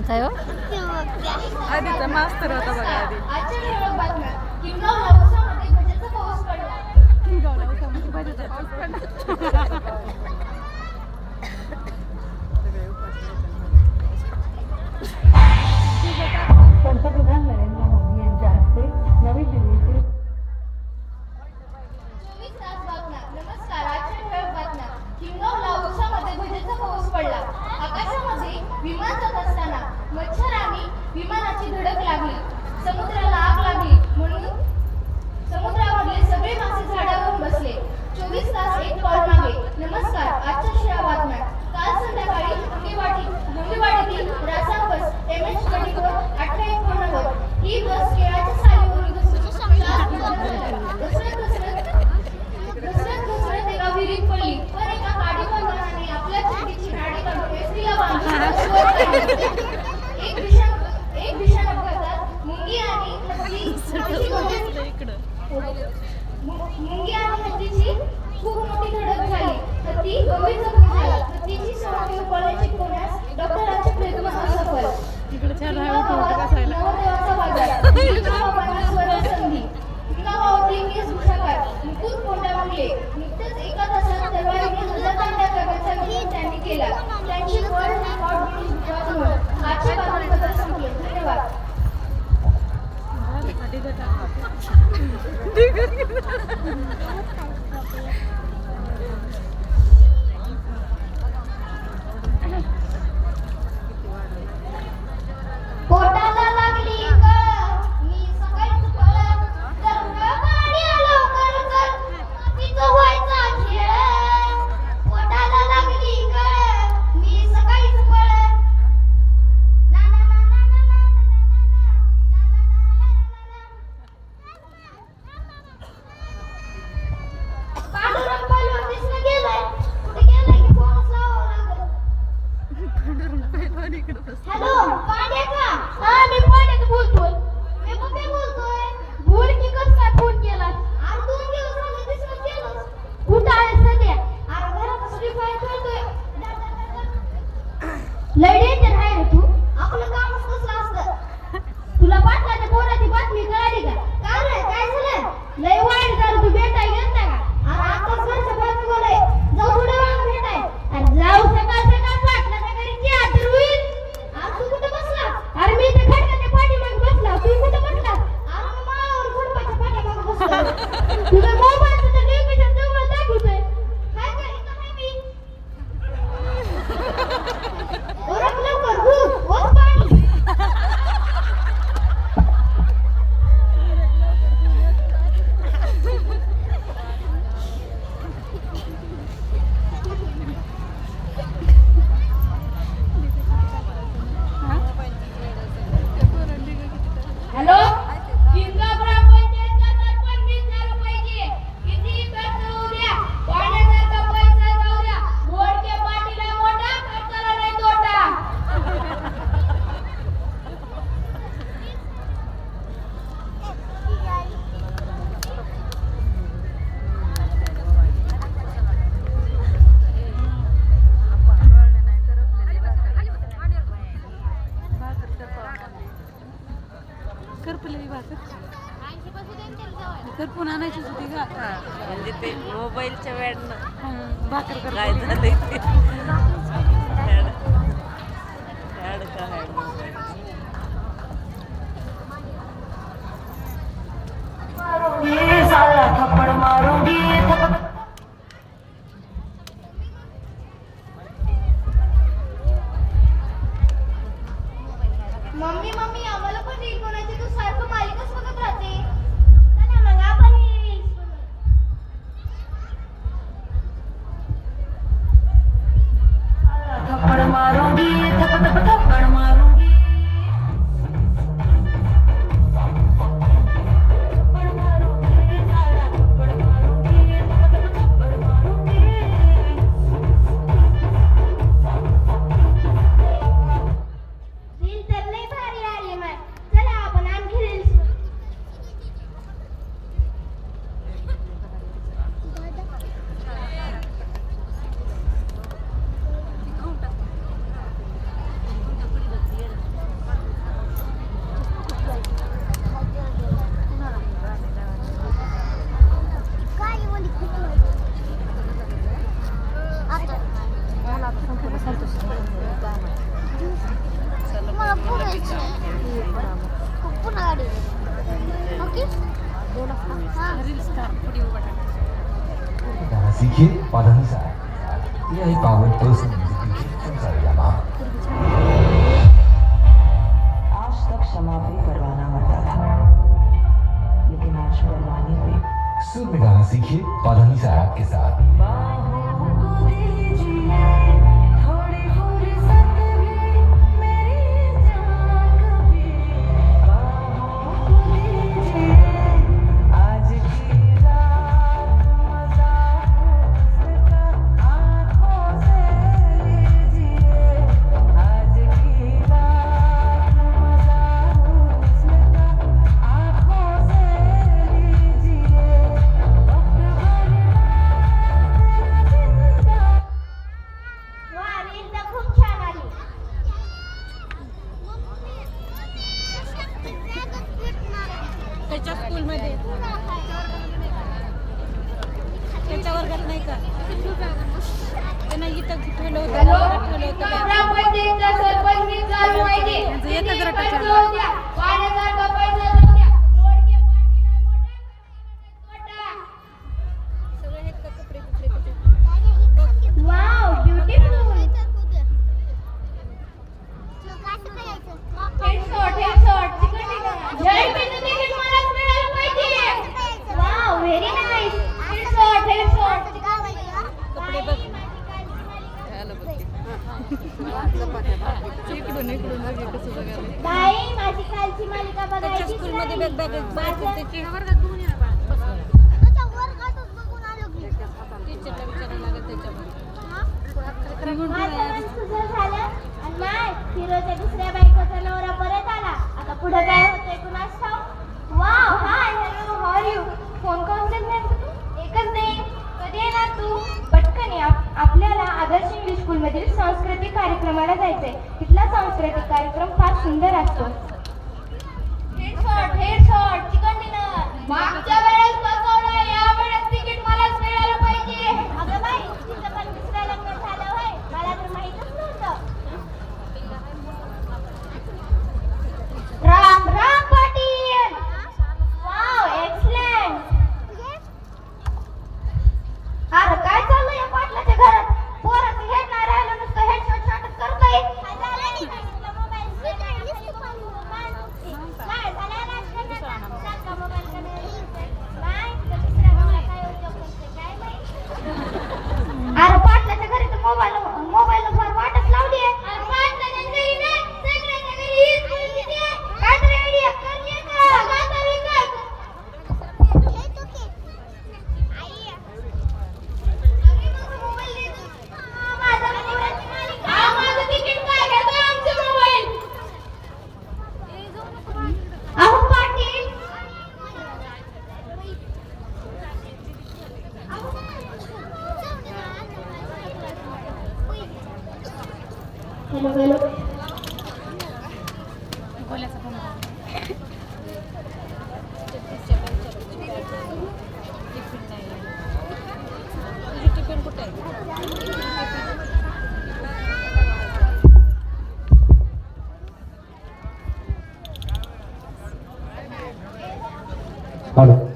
आराम थायो अरे त मास्टर हो त बगा विमानाची धडक लागली. समुद्राला आग लागली. म्हणून समुद्रावरले सगळे मासे झाडावर बसले. चोवीस तास एक कॉल मागे. नमस्कार आजच्या श्रेया बातम्या. काल संध्याकाळी मुंगेवाडी मुंगेवाडीतील रासा बस एम एच कडी गणित अठरा एकोणनव्वद ही बस केळाच्या सालीवरून Thank you. खूप मोठा लागले मम्मी मम्मी आम्हाला पण रील बनवायची तू सारखं मालिकाच बघत राहते. आपण ही रील्स थप थप थप सीखिए आज तक क्षमा भी करवाना होता था। लेकिन आज परवाने पे सुर में गाना सीखिए पाधानी साहब के साथ त्याच्या स्कूलमध्ये. त्याच्या वर्गात नाही का? त्यांना इथं ठेवलं होतं ठेवलं होतं. येतं जरा हिरोच्या दुसऱ्या बायकोचा नवरा परत आला. आता पुढे काय होतंय कुणास ठाऊ wow hi hello how you phone करून देत एकच नाही. कधी येणार तू? पटकन या. आपल्याला आदर्श इंग्लिश स्कूलमधील सांस्कृतिक कार्यक्रमाला जायचंय. तिथला सांस्कृतिक कार्यक्रम फार सुंदर असतो. mejor.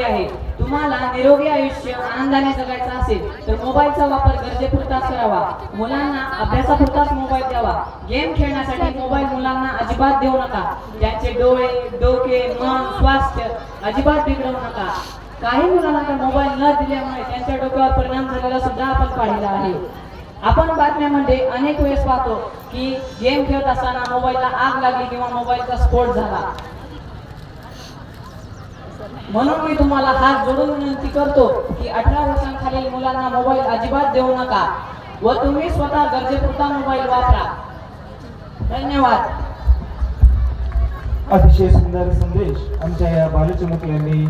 तितकाच आहे. तुम्हाला निरोगी आयुष्य आनंदाने जगायचं असेल तर मोबाईलचा वापर गरजेपुरताच करावा. मुलांना अभ्यासापुरताच मोबाईल द्यावा. गेम खेळण्यासाठी मोबाईल मुलांना अजिबात देऊ नका. त्यांचे डोळे डोके मन स्वास्थ्य अजिबात बिघडवू नका. काही मुलांना तर मोबाईल न दिल्यामुळे त्यांच्या डोक्यावर परिणाम झालेला सुद्धा आपण पाहिला आहे. आपण बातम्यामध्ये अनेक वेळेस पाहतो की गेम खेळत असताना मोबाईलला आग लागली किंवा मोबाईलचा स्फोट झाला. म्हणून मी तुम्हाला हात जोडून विनंती करतो की अठरा वर्षांखालील मुलांना मोबाईल अजिबात देऊ नका व तुम्ही स्वतः गरजेपुरता मोबाईल वापरा. धन्यवाद. अतिशय सुंदर संदेश आमच्या या बालचिमुकल्यांनी